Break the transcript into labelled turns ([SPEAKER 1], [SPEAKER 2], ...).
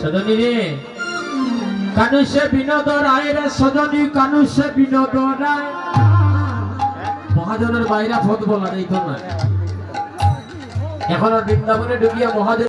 [SPEAKER 1] সদনীরে কানুষে বিনোদ রায় রে সদনী কানুষে বিনোদ রায়। মহাজনের বাইরা ফত বলা নেই তো না এখন বৃন্দাবনে ডুবিয়া মহাজন